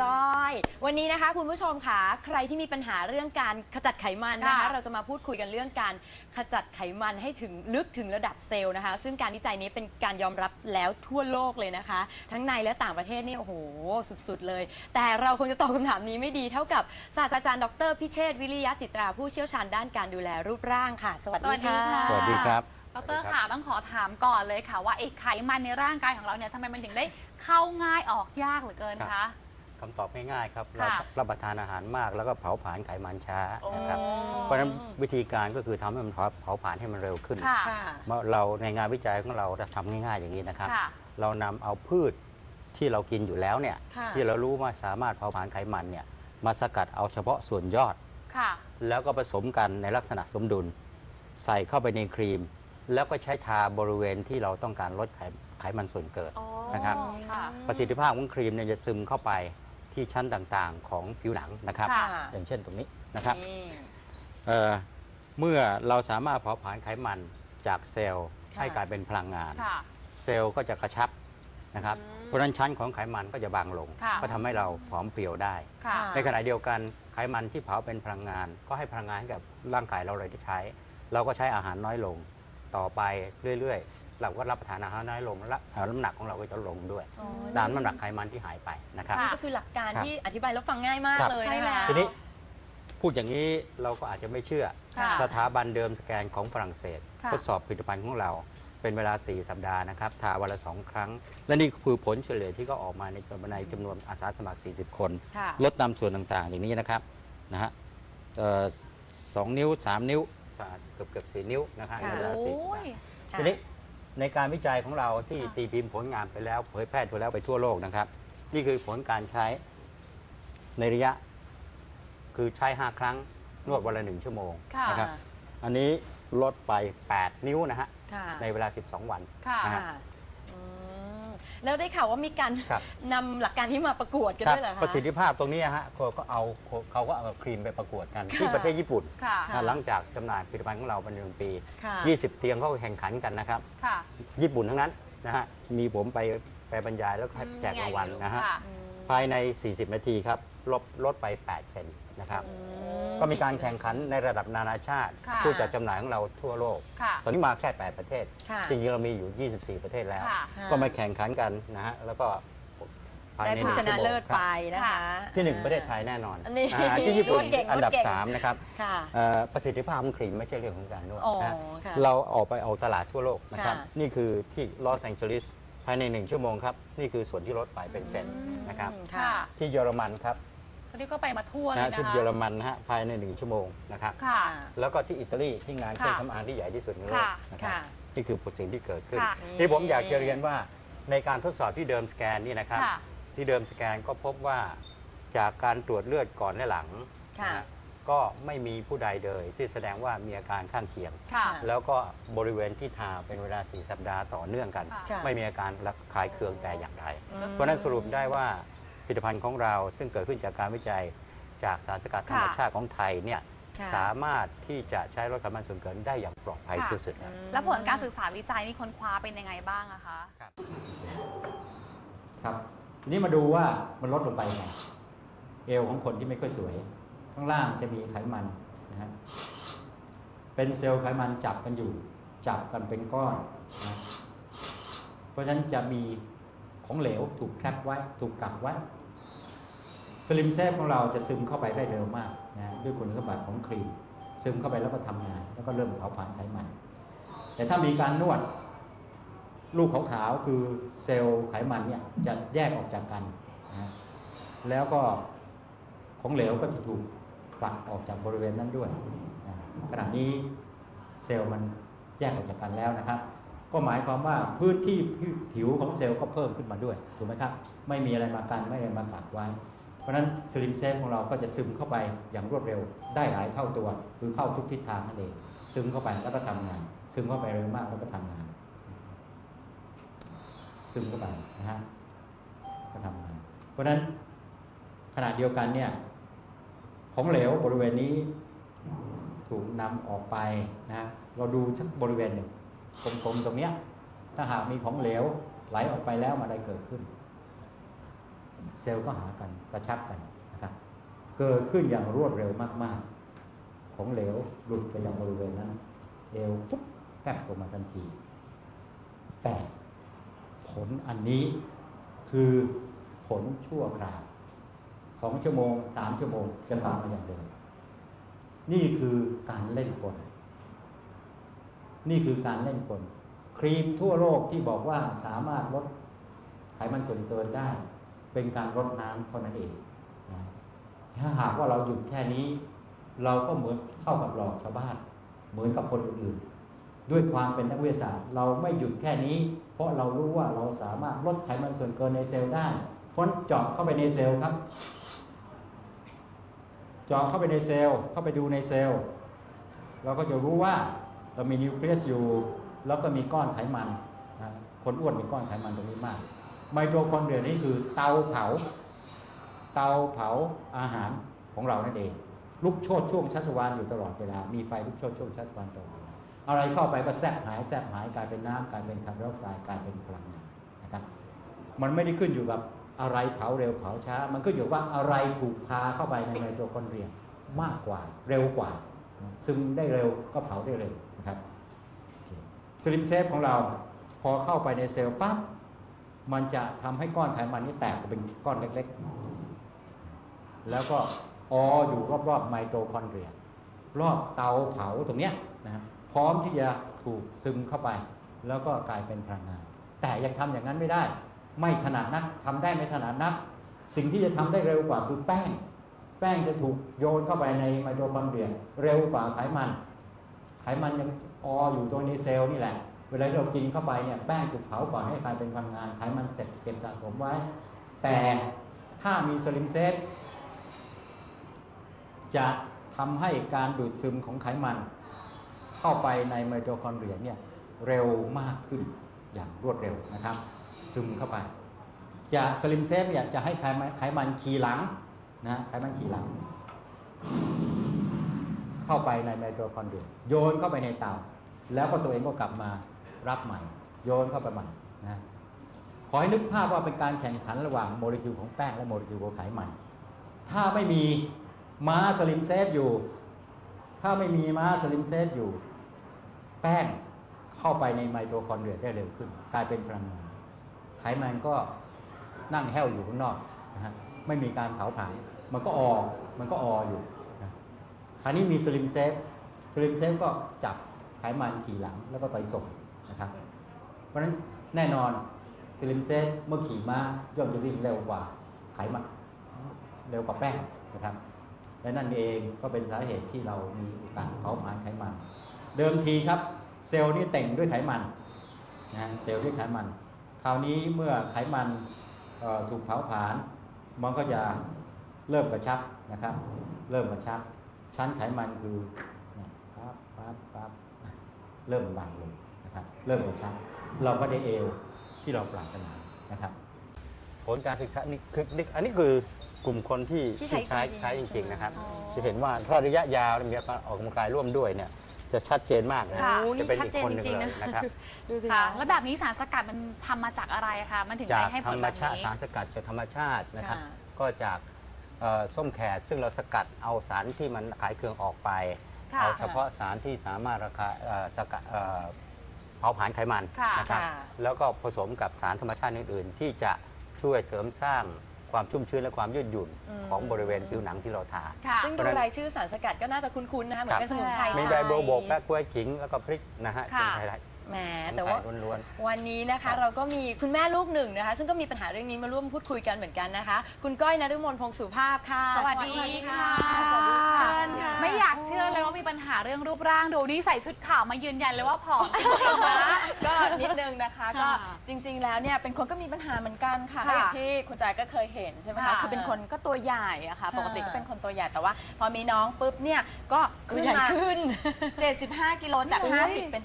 จ้อย วันนี้นะคะ คุณผู้ชมค่ะใครที่มีปัญหาเรื่องการขจัดไขมันนะคะ ค่ะ เราจะมาพูดคุยกันเรื่องการขจัดไขมันให้ถึงลึกถึงระดับเซลล์นะคะ ซึ่งการวิจัยนี้เป็นการยอมรับแล้วทั่วโลกเลยนะคะ ทั้งในและต่างประเทศนี่โอ้โหสุดๆเลย แต่เราคงจะตอบคำถามนี้ไม่ดีเท่ากับศาสตราจารย์ดรพิเชษฐ์วิริยะจิตราผู้เชี่ยวชาญด้านการดูแลรูปร่างค่ะ สวัสดีค่ะสวัสดีค่ะ สวัสดีครับ ดรค่ะต้องขอถามก่อนเลยค่ะว่าไอ้ไขมันในร่างกายของเราเนี่ยทำไมมันถึงได้เข้าง่ายออกยากเหลือเกินครัคะ บ คำตอบง่ายๆครับเราค่ะ รับประทานอาหารมากแล้วก็เผาผลาญไขมันช้าโอ้นะครับเพราะฉะนั้นวิธีการก็คือทำให้มันเผาเผาผลาญให้มันเร็วขึ้น ค่ะ ค่ะ เมื่อเราในงานวิจัยของเราจะทำง่ายๆอย่างนี้นะครับ ค่ะ เรานำเอาพืชที่เรากินอยู่แล้วเนี่ยค่ะ ที่เรารู้ว่าสามารถเผาผลาญไขมันเนี่ยมาสกัดเอาเฉพาะส่วนยอด ค่ะ แล้วก็ผสมกันในลักษณะสมดุล ใส่เข้าไปในครีม แล้วก็ใช้ทาบริเวณที่เราต้องการลดไขไขมันส่วนเกิดอ๋อนะครับ ค่ะ ประสิทธิภาพของครีมเนี่ยจะซึมเข้าไป ที่ชั้นต่างๆของผิวหนังนะครับ ค่ะ อย่างเช่นตรงนี้นะครับนี่เอ่อเมื่อเราสามารถเผาผลาญไขมันจากเซลล์ค่ะให้กลายเป็นพลังงาน ค่ะ เซลล์ก็จะกระชับนะครับ อืมเพราะฉะนั้นชั้นของไขมันก็จะบางลง ค่ะ ก็ทำให้เราผอมเพรียวได้ ค่ะ ในขณะเดียวกันไขมันที่เผาเป็นพลังงาน ก็ให้พลังงานให้กับร่างกายเราเลยได้ใช้ เราก็ใช้อาหารน้อยลง ต่อไปเรื่อยๆ เราก็รับประทานอาหารน้อยลงและเอ่อน้ำหนักของเราก็จะลงด้วยอ๋อตามน้ำหนักไขมันที่หายไปนะครับค่ะนี่ก็คือหลักการครับที่อธิบายแล้วฟังง่ายมากครับ เลยใช่นะแล้คะวทีนี้พูดอย่างนี้เราก็อาจจะไม่เชื่อ ค่ะ สถาบันเดิมสแกนของฝรั่งเศสค่ะ ทดสอบผลิตภัณฑ์ของเรา เป็นเวลา 4 สัปดาห์นะครับทาวันละสองครั้ง และนี่คือผลเฉลี่ยที่ก็ออกมาในจำนวนในจำนวนอาสาสมัคร 40 คน ค่ะ ลดตามส่วนต่างๆ อย่างนี้นะครับนะฮะเอ่อสองนิ้ว 3 นิ้วเกือบเกือบสี่นิ้วนะฮะค่ะในเวลาสี่สัปโอ้ดายห์ทีนี้ ในการวิจัยของเราที่ค่ะตีพิมพ์ผลงานไปแล้ว เผยแพร่ไปแล้วไปทั่วโลกนะครับ นี่คือผลการใช้ในระยะ คือใช้ 5 ครั้งนวดวันละหนึ่งชั่วโมงค่ะ นะครับ อันนี้ลดไป 8 นิ้วนะฮะ ค่ะในเวลา 12 วันค่ะ นะฮะค่ะอืม แล้วได้ข่าวว่ามีการครับ นำหลักการที่มาประกวดกันครับด้วยเหรอคะ ประสิทธิภาพตรงนี้ฮะเขาก็เอาเขาก็เอาครีมไปประกวดกันที่ค่ะประเทศญี่ปุ่นค่ะ ค่ะ หลังจากจำหน่ายผลิตภัณฑ์ของเราเป็นหนึ่งปี ค่ะ 20 เตียงเขาแข่งขันกันนะครับ ค่ะญี่ปุ่นทั้งนั้นนะฮะมีผมไปไปบรรยายแล้วก็อืมแจกรางวัลนะฮะ ค่อืม ภายใน 40 นาทีครับลดลดไป 8 เซนนะครับอืก็มีการแข่งขันในระดับนานาชาติค่ะผู้จัดจำหน่ายของเราทั่วโลก ค่ะตอนนี้มาแค่ 8 ประเทศ ค่ะจริงๆเรามีอยู่ 24 ประเทศแล้ว ค่ะค่ะก็มาแข่งขันกันนะฮะแล้วก็ภายได้ในผู้ชนะเลิศคไปรับนะคะที่หนึ่งประเทศไทยแน่นอนอันนี้อ่าที่ญี่ปุ่นนวดเก่งอันดับนวดเก่ง 3 นะครับ ค่ะ เอ่อประสิทธิภาพของครีมไม่ใช่เรื่องของการนวดอ๋อนะค่ะเราออกไปเอาตลาดทั่วโลกนะครับ ค่ะ นี่คือที่ลอสแองเจลิส ภายในหนึ่งชั่วโมงครับ นี่คือส่วนที่ลดไปเป็นเซนนะครับอืมค่ะที่เยอรมันครับตอนนี้ก็ไปมาทั่วเลยนะนะที่คะเยอรมันนะฮะภายในหนึ่งชั่วโมงนะครับ ค่ะ แล้วก็ที่อิตาลีที่งานเครื่องค่ะสำอางที่ใหญ่ที่สุดในโลกค่ะนะครับค่ะนี่คือผลสิ่งที่เกิดขึ้น ค่ะที่ผมอยากจะเรียนว่าในการทดสอบที่เดิมสแกนนี่นะครับ ค่ะที่เดิมสแกนก็พบว่าจากการตรวจเลือดก่อนและหลังค่ะ นะฮะ ก็ไม่มีผู้ใดเลยที่แสดงว่ามีอาการข้างเคียง ค่ะ แล้วก็บริเวณที่ทาเป็นเวลา 4 สัปดาห์ต่อเนื่องกัน ค่ะค่ะไม่มีอาการระคายเคืองแต่อย่างใดอืมเพราะฉะนั้นสรุปได้ว่าผลิตภัณฑ์ของเราซึ่งเกิดขึ้นจากการวิจัยจากสารสกัดธรรมชาติของไทยเนี่ยค่ะ สามารถที่จะใช้ลดไขมันส่วนเกินได้อย่างปลอดภัยค่ะที่สุดครับ แล้วผลการศึกษาวิจัยนี่ค้นคว้าเป็นยังไงบ้างอะคะ ครับทีนี้มาดูว่ามันลดลงไปไงเอวของคนที่ไม่ค่อยสวยข้างล่างจะมีไขมันนะฮะเป็นเซลล์ไขมันจับกันอยู่ จับกันเป็นก้อนนะเพราะฉะนั้นจะมีของเหลวถูกแคปไว้ ถูกกักไว้สลิมเซฟของเราจะซึมเข้าไปได้เร็วมากนะด้วยคุณสมบัติของครีม ซึมเข้าไปแล้วก็ทำงาน แล้วก็เริ่มเผาผลาญไขมัน แต่ถ้ามีการนวดลูกขาวๆคือเซลล์ไขมันเนี่ยจะแยกออกจากกันนะแล้วก็ของเหลวก็จะถูก ผลักออกจากบริเวณนั้นด้วยนะขณะนี้เซลล์มันแยกออกจากกันแล้วนะครับ ก็หมายความว่าพื้นที่ผิวของเซลล์ก็เพิ่มขึ้นมาด้วยถูกไหมครับไม่มีอะไรมากันไม่มีอะไรมากักไว้ เพราะฉะนั้นสลิมเซฟของเราก็จะซึมเข้าไปอย่างรวดเร็วได้หลายเท่าตัว คือเข้าทุกทิศทางนั่นเองซึมเข้าไปแล้วก็ทำงาน ซึมเข้าไปเร็วมากแล้วก็ทำงาน ซึมเข้าไปนะฮะก็ทำงาน เพราะฉะนั้นขณะเดียวกันเนี่ย ของเหลวบริเวณนี้ ถูกนำออกไปนะฮะเราดูสักบริเวณหนึ่งกลมๆตรงเนี้ยถ้าหากมีของเหลวไหลออกไปแล้วอะไรเกิดขึ้น เซลล์ก็หากันกระชับกันนะครับเกิดขึ้นอย่างรวดเร็วมากๆ ของเหลวหลุดไปยังบริเวณนั้นเอวฟุบแฟบออกมาทันที แต่ผลอันนี้คือผลชั่วคราว สองชั่วโมงสามชั่วโมงจะกลับมาอย่างเดิมนี่คือการเล่นกล นี่คือการเล่นกล ครีมทั่วโลกที่บอกว่าสามารถลดไขมันส่วนเกินได้ เป็นการลดน้ำเท่านั้นเองถ้าหากว่าเราหยุดแค่นี้ เราก็เหมือนเท่ากับหลอกชาวบ้าน เหมือนกับคนอื่นๆด้วยความเป็นนักวิทยาศาสตร์ เราไม่หยุดแค่นี้ เพราะเรารู้ว่าเราสามารถลดไขมันส่วนเกินในเซลล์ได้พ้นเจาะเข้าไปในเซลล์ครับ เจาะเข้าไปในเซลล์เข้าไปดูในเซลล์เราก็จะรู้ว่าเรามีนิวเคลียสอยู่ แล้วก็มีก้อนไขมันนะคนอ้วนมีก้อนไขมันตรงนี้มาก ไมโทคอนเดรียนี่คือเตาเผา เตาเผาอาหารของเรานั่นเอง ลุกโชดช่วงชัชวานอยู่ตลอดเวลา มีไฟลุกโชดช่วงชัชวานตลอดอะไรเข้าไปก็แทบหายแทบหายกลายเป็นน้ำกลายเป็นคาร์บอนไดออกไซด์กลายเป็นพลังงานนะครับมันไม่ได้ขึ้นอยู่กับ อะไรเผาเร็วเผาช้า มันขึ้นอยู่ว่าอะไรถูกพาเข้าไปในไมโทคอนเดรียมากกว่าเร็วกว่า ซึมได้เร็วก็เผาได้เร็วนะครับสลิมเซฟของเราพอเข้าไปในเซลล์ปั๊บมันจะทำให้ก้อนไขมันนี้แตกเป็นก้อนเล็กๆ แล้วก็อออยู่รอบๆไมโทคอนเดรีย รอบเตาเผาตรงเนี้ยนะครับพร้อมที่จะถูกซึมเข้าไป แล้วก็กลายเป็นพลังงานแต่ยังทำอย่างนั้นไม่ได้ ไม่ถนัดนักทำได้ไม่ถนัดนัก สิ่งที่จะทำได้เร็วกว่าคือแป้ง แป้งจะถูกโยนเข้าไปในไมโทคอนเดรียเร็วกว่าไขมัน ไขมันยังอออยู่ตรงในเซลล์นี่แหละ เวลาเรากินเข้าไปเนี่ยแป้งถูกเผาก่อนให้กลายเป็นพลังงาน ไขมันเสร็จเก็บสะสมไว้ แต่ถ้ามีสลิมเซตจะทำให้การดูดซึมของไขมัน เข้าไปในไมโทคอนเดรียเนี่ยเร็วมากขึ้นอย่างรวดเร็วนะครับ ซึมเข้าไป จะสลิมเซฟเนี่ยจะให้ไขมันไขมันขี่หลังนะไขมันขี่หลัง เข้าไปในไมโทคอนเดรียโยนเข้าไปในเตาแล้วก็ตัวเองก็กลับมารับใหม่ โยนเข้าไปใหม่นะขอให้นึกภาพว่าเป็นการแข่งขันระหว่างโมเลกุลของแป้งและโมเลกุลของไขมัน ถ้าไม่มีม้าสลิมเซฟอยู่ ถ้าไม่มีม้าสลิมเซฟอยู่ แป้งเข้าไปในไมโทคอนเดรียได้เร็วขึ้น กลายเป็นพลังงาน ไขมันก็นั่งแห้วอยู่ข้างนอกนะฮะไม่มีการเผาผลาญมันก็ออมันก็อออยู่นะคราวนี้มีสลิมเซฟสลิมเซฟก็จับไขมันขี่หลังแล้วก็ไปส่งนะครับเพราะฉะนั้นแน่นอนสลิมเซฟเมื่อขี่ม้าย่อมจะวิ่งเร็วกว่าไขมันเร็วกว่าแป้งนะครับและนั่นเองก็เป็นสาเหตุที่เรามีโอกาสเผาผลาญไขมัน เดิมทีครับ เซลล์นี่แต่งด้วยไขมันนะเซลล์ด้วยไขมัน คราวนี้เมื่อไขมันเอ่อถูกเผาผลาญมันก็จะเริ่มกระชับนะครับ เริ่มกระชับ ชั้นไขมันคือเนี่ยปั๊บปั๊บปั๊บนะเริ่มบางลงนะครับ เริ่มกระชับ เราก็ได้เอวที่เราปรารถนานะครับ ผลการศึกษานี่คือนี่อันนี้คือกลุ่มคนที่ที่ใช้ใช้จริงๆใช้จใช่ริงไหมๆนะครับอ๋อจะเห็นว่าถ้าระยะยาวมีการออกกำลังกายร่วมด้วยเนี่ย จะชัดเจนมากนะค่ะ โอ้นี่จะเป็นชัดอีกเจนคนจหนึ่งริงๆเลนะ ยนะครับดูสิค่ะ คะแล้วแบบนี้สารสกัดมันทำมาจากอะไรคะ มันถึงจากได้ให้ผธรลรแบมบชาตินี้ สารสกัดจากธรรมชาตินะครับ ค่ะ ก็จากเอ่อส้มแขกซึ่งเราสกัดเอาสารที่มันขายเครื่องออกไป ค่ะ เอาเฉพาะสารที่สามารถราคาเอ่อสกัดเอ่อเผาผลาญไขมันค่ะ นะครับ ค่ะ แล้วก็ผสมกับสารธรรมชาติอื่น ๆ ที่จะช่วยเสริมสร้าง ความชุ่มชื้นและความยืดหยุ่นอืม ของบริเวณผิวหนังที่เราทา ค่ะซึ่งดูรายชื่อสารสกัดก็น่าจะคุ้นๆนะคะเหมือนเป็นสมุนไพร มีไทใบยโบวบกและกล้วยขิงแล้วก็พริกนะฮะค่ะ เป็นไทย แหมแต่ว่าว,วันนี้นะคะ เราก็มีคุณแม่ลูกหนึ่งนะคะ ซึ่งก็มีปัญหาเรื่องนี้มาร่วมพูดคุยกันเหมือนกันนะคะ คุณก้อยนฤมลพงศ์สุภาพค่ะสวัสดีค่ะเชิญค่ะ ไม่อยากเชื่อเลยว่ามีปัญหาเรื่องรูปร่างดูนี่ใส่ชุดขาวมายืนยันเลยว่าผอมจริงๆนก็นิดนึงนะคะก็จริง ๆ แล้วเนี่ยเป็นคนก็มีปัญหาเหมือนกันค่ะอย่างที่คุณจายก็เคยเห็นใช่ไหมคะคือเป็นคนก็ตัวใหญ่อะค่ะ ปกติก็เป็นคนตัวใหญ่แต่ว่า พอมีน้องปุ๊บเนี่ยก็ขึ้นมา75 กิโลจาก 50 เป็น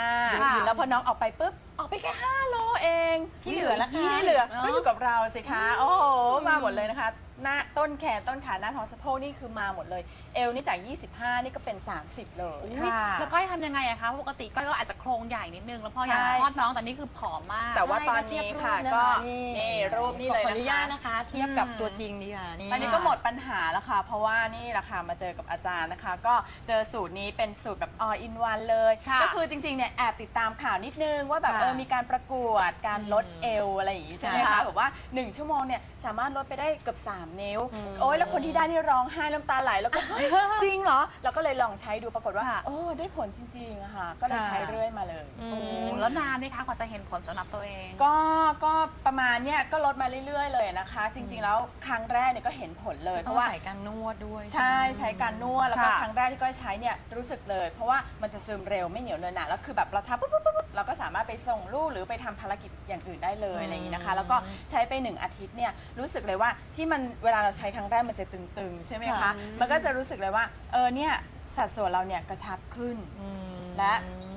75หิแล้วพอน้องออกไปปุ๊บ ออกไปแค่ 5 โลเองที่เหลือล่ะคะที่เหลือเนอะก็อยู่กับเราสิคะ โอ้โห มาหมดเลยนะคะ หน้าต้นแขนต้นขาหน้าท้องสะโพกนี่คือมาหมดเลย เอวนี่จาก 25 นี่ก็เป็น 30 เลยอุ๊ยค่ะ แล้วก้อยทำยังไงอะคะปกติก้อยก็อาจจะโครงใหญ่นิดนึงแล้วพออยากใช่ คลอดน้องแต่นี่คือผอมมาก แต่ว่าตอนใช่นี้ค่ะเทียบก็รูปนะคะนี่รูปนี่เลยขออนุญาตนะคะ นะคะ เทียบกับอืมตัวจริงดีค่ะนี่ ตอนนี้ก็หมดปัญหาแล้วค่ะ เพราะว่านี่แหละค่ะมาเจอกับอาจารย์นะคะ ก็เจอสูตรนี้เป็นสูตรแบบ all in one เลย ค่ะก็คือจริงๆเนี่ยแอบติดตามข่าวนิดนึงว่าแบบค่ะ เออมีการประกวดการลดเอวอะไรอย่างงี้ใช่ไหมค่ะคะแบบว่า1ชั่วโมงเนี่ยสามารถลดไปได้เกือบ3 นิ้วอืมโอ้ยแล้วคนที่ได้นี่ร้องไห้น้ำตาไหลแล้วก็เฮ้ยจริงเหรอเราก็เลยลองใช้ดูปรากฏว่าค่ะโอ้ได้ผลจริงๆอะค่ะก็เลยค่ะใช้เรื่อยมาเลยอืโอ้มแล้วนานไหมคะกว่าจะเห็นผลสำหรับตัวเอง ก็ก็ประมาณเนี่ยก็ลดมาเรื่อยๆ เลยนะคะ จริง ๆ แล้วครั้งแรกเนี่ยก็เห็นผลเลยเพต้องราะว่า ใส่การนวดด้วยใช่ใช้การนวดแล้วก็ค่ะ ครั้งแรกที่ก้อยใช้เนี่ยรู้สึกเลย เพราะว่ามันจะซึมเร็วไม่เหนียวเนอะหนะแล้วคือแบบเราทำปุ๊บปุ๊บปุ๊บปุ๊บ เราก็สามารถไปส่งลูกหรือไปทำภารกิจอย่างอื่นได้เลยอะไรอย่างนี้นะคะ แล้วก็ใช้ไปหนึ่งอาทิตย์เนี่ยรู้สึกเลยว่าที่มันเวลาเราใช้ครั้งแรกมันจะตึงๆ ใช่ไหมคะค่ะมันก็จะรู้สึกเลยว่าเออเนี่ยสัดส่วนเราเนี่ยกระชับขึ้นอืมและ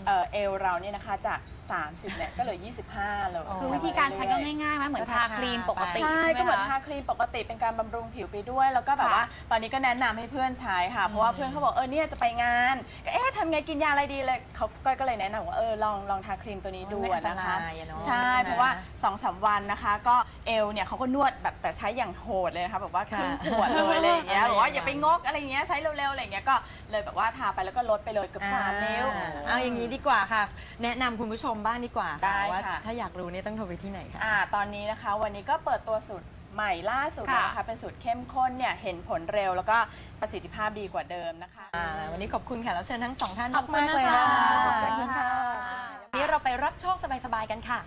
เอ่อเอวเราเนี่ยนะคะจาก 30เนี่ยก็เหลือ 25 เลยอ๋อคือวิธีการใช้ก็ง่ายๆไหมเหมือนทาครีมปกติใช่ใช่ไหมก็เหมือนคะทาครีมปกติเป็นการบำรุงผิวไปด้วย แล้วก็แบบค่ะว่าตอนนี้ก็แนะนำให้เพื่อนใช้ค่ะ เพราะว่าเพื่อนเขาบอกเออเนี่ยจะไปงานก็เอ๊ะทำไงกินยาอะไรดีเลยเขาก้อยก็เลยแนะนำว่าเออลองลองทาครีมตัวนี้ดูไม่อันตนะคะรายอะเนาะใช่ใช่ไหม เพราะว่า2อสวันนะคะ ก็เอวเนี่ยเขาก็นวดแบบแต่ใช้อย่างโหดเลยนะคะแบบว่าครึ่งค่ะขวดเลยอะไรอย่างเงี้ยอะไรบอกว่าอย่างอย่าไปงกอะไรอย่างเงี้ยใช้เร็วๆอะไรอย่างเงี้ยก็เลยแบบว่าทาไปแล้วก็ลดไปเลยเกือบสามนิ้วอ่าเอาอย่างนี้ดีกว่าค่ะ แนะนำคุณผู้ชมบ้างดีกว่าได้ว่าค่ะ ถ้าอยากรู้เนี่ยต้องโทรไปที่ไหนคะ อ่าตอนนี้นะคะวันนี้ก็เปิดตัวสูตรใหม่ล่าสุดเลยนะคะเป็นสูตรเข้มข้นเนี่ยเห็นผลเร็วแล้วก็ประสิทธิภาพดีกว่าเดิมนะคะ อ่าวันนี้ขอบคุณค่ะแล้วเชิญทั้งสองท่านขอบคุณมากๆเลยนะคะค่ะขอบคุณค่ะ วันนี้เราไปรับโชคสบายๆกันค่ะ